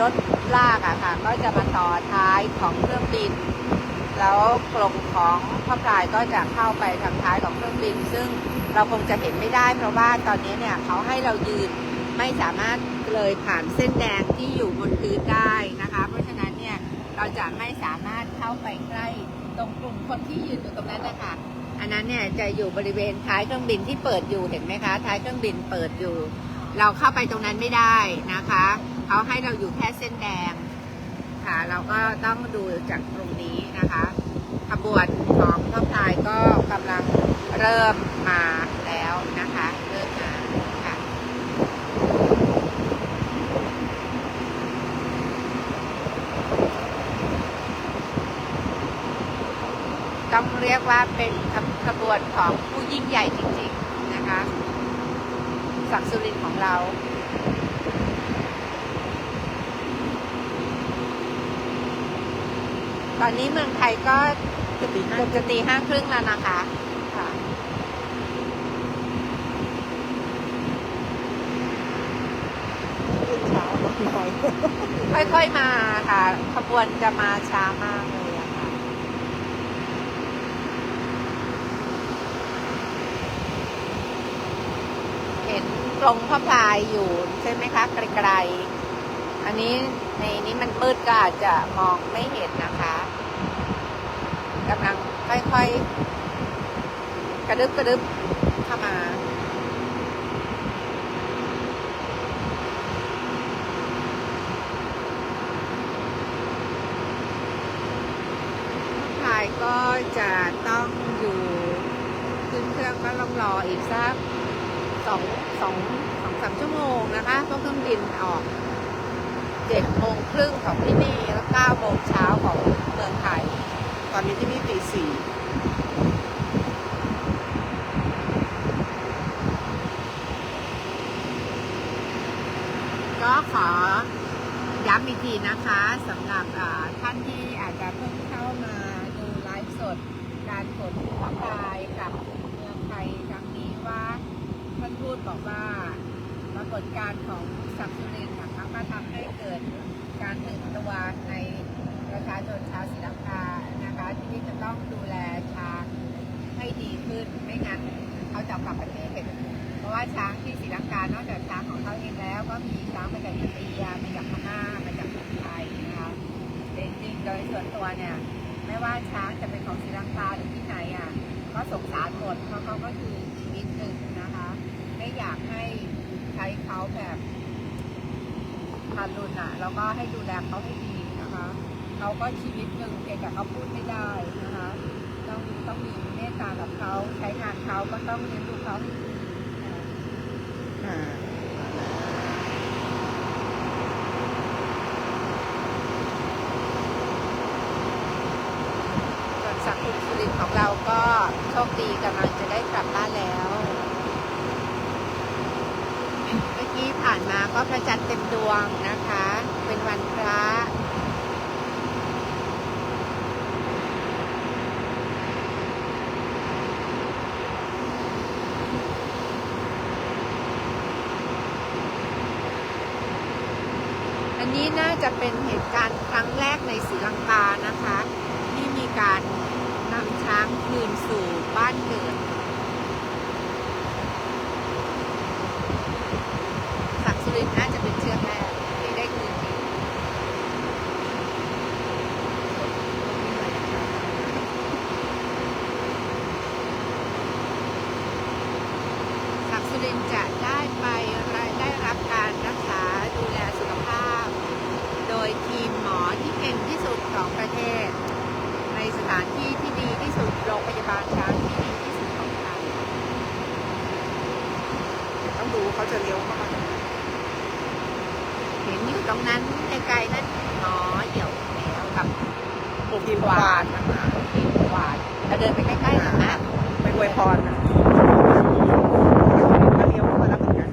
รถลากอะค่ะ ก็จะมาต่อท้ายของเครื่องบิน แล้วกรงของพ่อพลายก็จะเข้าไปทางท้ายของเครื่องบิน ซึ่งเราคงจะเห็นไม่ได้ เพราะว่าตอนนี้เนี่ยเขาให้เรายืนไม่สามารถเลยผ่านเส้นแดงที่อยู่บนพื้นได้นะคะ เพราะฉะนั้นเนี่ยเราจะไม่สามารถเข้าไปใกล้ตรงกลุ่มคนที่ยืนอยู่ตรงนั้นนะคะอันนั้นเนี่ยจะอยู่บริเวณท้ายเครื่องบินที่เปิดอยู่เห็นไหมคะ ท้ายเครื่องบินเปิดอยู่ เราเข้าไปตรงนั้นไม่ได้นะคะเขาให้เราอยู่แค่เส้นแดงค่ะ เราก็ต้องดูจากตรงนี้นะคะขบวนของพ่อพายก็กำลังเริ่มมาแล้วนะคะเริ่มมาค่ะต้องเรียกว่าเป็นขบวนของผู้ยิ่งใหญ่จริง ๆ นะคะ ศักดิ์สุรินทร์ของเรา ตอนนี้เมืองไทยก็จะตีห้าเกือบจะตีห้าครึ่งแล้วนะคะค่ะเช้าหน่อยค่อยๆมาค่ะ ขบวนจะมาช้ามากเลยอะค่ะ เห็นกรงพ่อพลายอยู่ใช่ไหมคะไกลๆ อันนี้ในนี้มันมืดก็อาจจะมองไม่เห็นนะคะกำลังค่อยๆ กระดึบกระดึบเข้ามา พายก็จะต้องอยู่ขึ้นเครื่องก็ต้องรออีกสัก สองสองสองสามชั่วโมงนะคะเพราะเครื่องบินออกเจ็ดโมงครึ่งของที่นี่แล้วเก้าโมงเช้าของเมืองไทย ตอนนี้ที่นี่ตีสี่ก็ขอย้ำอีกทีนะคะสำหรับท่านที่อาจจะเพิ่งเข้ามาดูไลฟ์สดการขนข้าวายกับเมืองไทยครั้งนี้ว่าท่านพูดบอกว่าปรากฏการณ์ของสักสุรินทร์นะคะก็ทำให้เกิดการตื่นตัวในประชาชนชาวศรีลังกานะคะที่จะต้องดูแลช้างให้ดีขึ้นไม่งั้นเขาจะกลับประเทศเพราะว่าช้างที่ศรีลังกานอกจากช้างของเขาเองแล้ว ก็มีช้างมาจากอินเดียมาจากพม่ามาจากไทยนะคะจริงๆโดยส่วนตัวเนี่ยไม่ว่าช้างจะเป็นของศรีลังกาหรือที่ไหนอะก็สงสารหมดเพราะเขาก็คือชีวิตหนึ่งนะคะ ไม่ อยากให้ใช้เขาแบบทารุณอะแล้วก็ให้ดูแลเขาให้ดีนะคะเขาก็ชีวิตหนึ่งเพียงแต่เขาพูดไม่ได้นะคะต้องต้องมีเมตตากับเขาใช้งานเขาก็ต้องเลี้ยงดูเขาให้ดีนะคะอ่าส่วนสักดิ์สุรินทร์ของเราก็โชคดีกำลังจะได้กลับบ้านแล้ว เมื่อกี้ผ่านมา ก็พระจันทร์เต็มดวงนะคะ เป็นวันพระอันนี้น่าจะเป็นเหตุการณ์ครั้งแรกในศรีลังกานะคะ ที่มีการนำช้างคืนสู่บ้านเกิด สักดิ์สุรินทร์น่าจะเป็นเชือกแรกที่ได้คืนจริงสักดิ์สุรินทร์จะได้ไปได้รับการรักษาดูแลสุขภาพ โดยทีมหมอที่เก่งที่สุดของประเทศ ในสถานที่ที่ดีที่สุดโรงพยาบาลช้างที่ดีที่สุดของไทย ต้องดู เขาจะเลี้ยวเข้ามาตรงไหนเห็นอยู่ตรงนั้นไกลๆนั่นหมอเหี่ยวแถวกับทีมวานนะคะทีมหวานเราเดินไปใกล้ๆหน่อยนะไปอวยพรนะก็เลี้ยวเข้ามาแล้วเหมือนกัน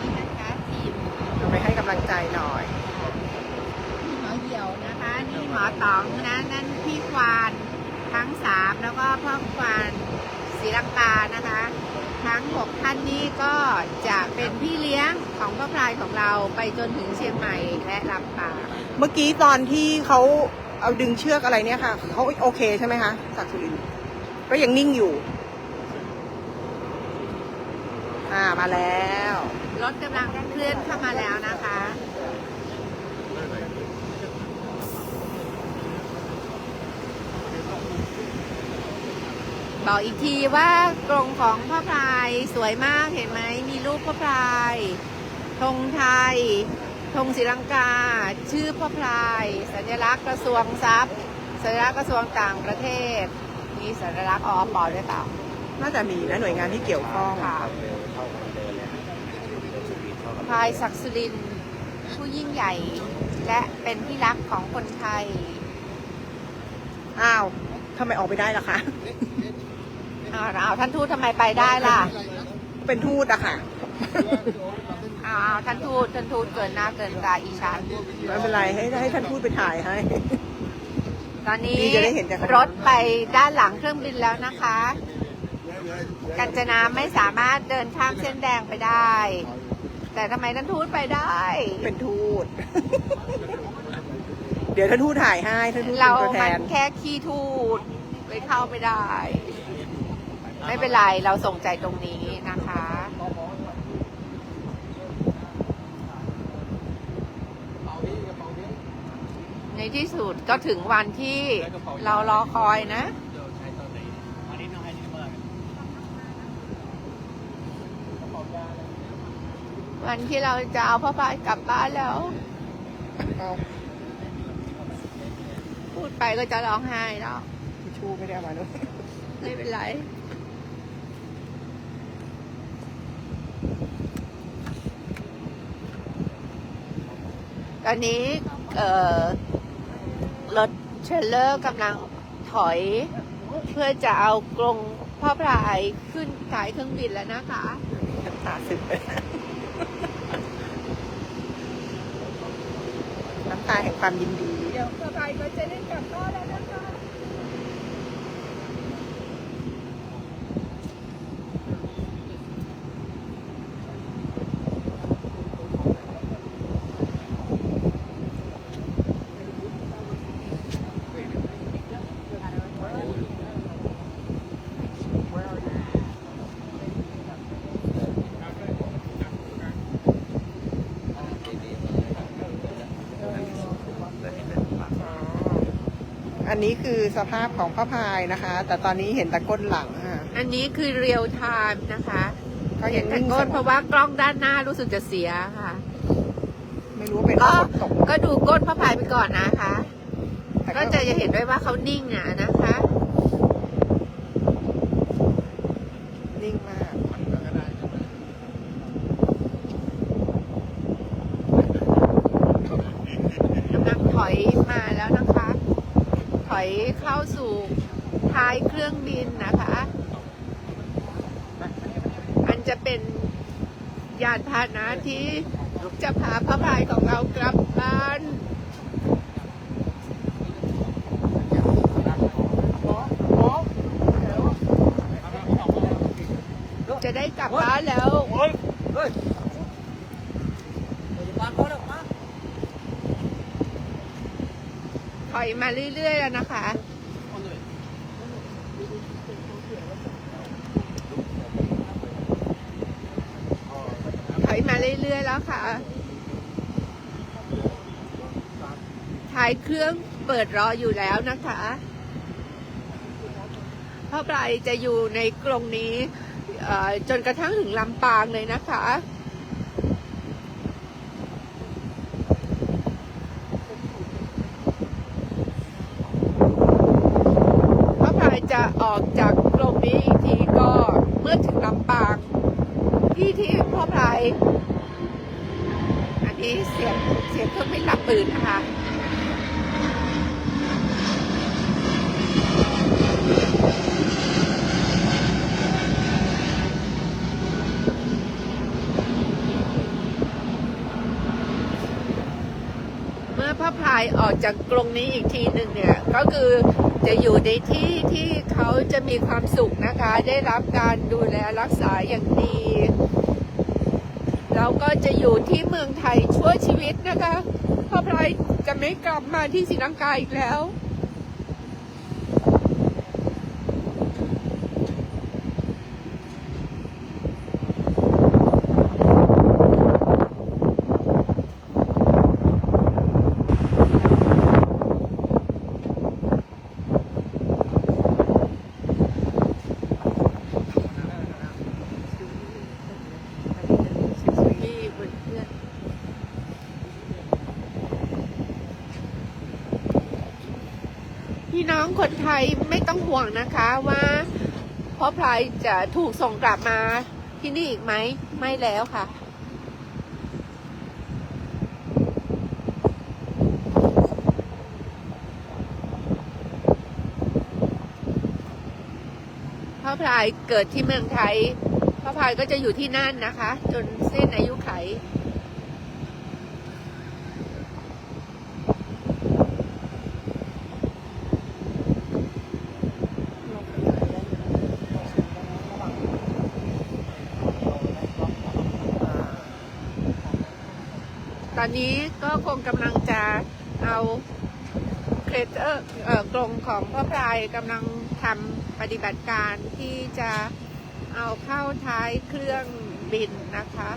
นี่นะคะทีม ท่านนี้ก็จะเป็นพี่เลี้ยงของพ่อพลายของเราไปจนถึงเชียงใหม่และลำปางเมื่อกี้ตอนที่เขาเอาดึงเชือกอะไรเนี่ยค่ะเขาโอเคใช่ไหมคะจากสุรินทร์ก็ยังนิ่งอยู่ อ่ามาแล้ว รถกำลังเคลื่อนเข้ามาแล้วนะคะ บอกอีกทีว่ากรงของพ่อพลายสวยมากเห็นไหมมีรูปพ่อพลายธงไทยธงศรีลังกา ชื่อพ่อพลาย สัญลักษณ์กระทรวงทรัพย์ สัญลักษณ์กระทรวงต่างประเทศ มีสัญลักษณ์ออปอด้วยเปล่าน่าจะมีนะหน่วยงานที่เกี่ยวข้องค่ะพลายศักดิ์สุรินทร์ผู้ยิ่งใหญ่ และเป็นที่รักของคนไทย อ้าวทำไมออกไปได้ล่ะคะ อ้าวอ้าวท่านทูตทำไมไปได้ล่ะ เป็นทูตอะค่ะอ้าวอ้าวท่านทูตท่านทูตเกินหน้าเกินตาอีฉัน ไม่เป็นไรให้ให้ท่านทูตไปถ่ายให้ ตอนนี้ดีจะได้เห็นจากข้างหลัง รถไปด้านหลังเครื่องบินแล้วนะคะ กัญจนาไม่สามารถเดินข้ามเส้นแดงไปได้ แต่ทำไมท่านทูตไปได้ เป็นทูต เดี๋ยวท่านทูตถ่ายให้ท่านทูตเราเป็นตัวแทมันน แค่ขี้ทูตไปเข้าไม่ได้ ไม่เป็นไรเราส่งใจตรงนี้นะคะ ในที่สุดก็ถึงวันที่เรารอคอยนะ วันที่เราจะเอาพ่อพายกลับบ้านแล้วเอาพูดไปก็จะร้องไห้แล้ว ทิชชู่ไม่ได้เอามาด้วย ไม่เป็นไร ตอนนี้เอ่อรถเทรลเลอร์กำลังถอยเพื่อจะเอากรงพ่อพลายขึ้นสายเครื่องบินแล้วนะคะน้ำตาซึมเลยน้ำตาแห่งความยินดี เดี๋ยวพ่อพลายก็จะได้กลับบ้านแล้วนะคะ อันนี้คือสภาพของพระพายนะคะ แต่ตอนนี้เห็นแต่ก้นหลังค่ะ อันนี้คือเรียลไทม์นะคะก็เห็ยันงแต่นิ่งก้นเพราะว่ากล้องด้านหน้ารู้สึกจะเสียค่ะ ไม่รู้ว่าเป็นก็ฝนตกก็ดูก้นพระพายไปก่อนนะคะแต่ก็จะเห็นได้ว่าเขานิ่งอะนะคะ นิ่งมาก กำลังถอยมาแล้วนะคะ ถอยเข้าสู่ ท้ายเครื่องบินนะคะ อันจะเป็นยานพาหนะที่จะพาพระพายของเรากลับบ้านจะได้กลับบ้านแล้ว ถอยมาเรื่อยๆแล้วนะคะ ถอยมาเรื่อยๆ แล้วค่ะ ท้ายเครื่องเปิดรออยู่แล้วนะคะพ่อปลายจะอยู่ในกรงนี้จนกระทั่งถึงลำปางเลยนะคะ พระพายจะออกจากกรงนี้อีกทีก็เมื่อถึงลำปาง ที่ที่พ่อพาย นี้เสียงเสียงเครื่องไม่รับปืนนะคะเมื่อพระพายออกจากกรงนี้อีกทีหนึ่งเนี่ย ก็คือจะอยู่ในที่ที่เขาจะมีความสุขนะคะ ได้รับการดูแลรักษาอย่างดี ก็จะอยู่ที่เมืองไทยชั่วชีวิตนะคะพระพลายจะไม่กลับมาที่ศรีลังกาอีกแล้ว ที่เพื่อน พี่น้องคนไทยไม่ต้องห่วงนะคะว่าพ่อพลายจะถูกส่งกลับมาที่นี่อีกไหมไม่แล้วค่ะพ่อพลายเกิดที่เมืองไทยพ่อพลายก็จะอยู่ที่นั่นนะคะ จนเส้นอายุไข อนนี้ก็คงกำลังจะเอาเครเตอร์เอ่อกรงของพ่อพลายกำลังทำปฏิบัติการที่จะเอาเข้าท้ายเครื่องบินนะคะ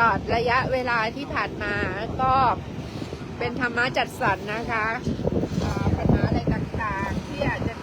ลอดระยะเวลาที่ผ่านมาก็เป็นธรรมะจัดสรรนะคะปัญหาอะไรต่างๆ ที่อาจจะ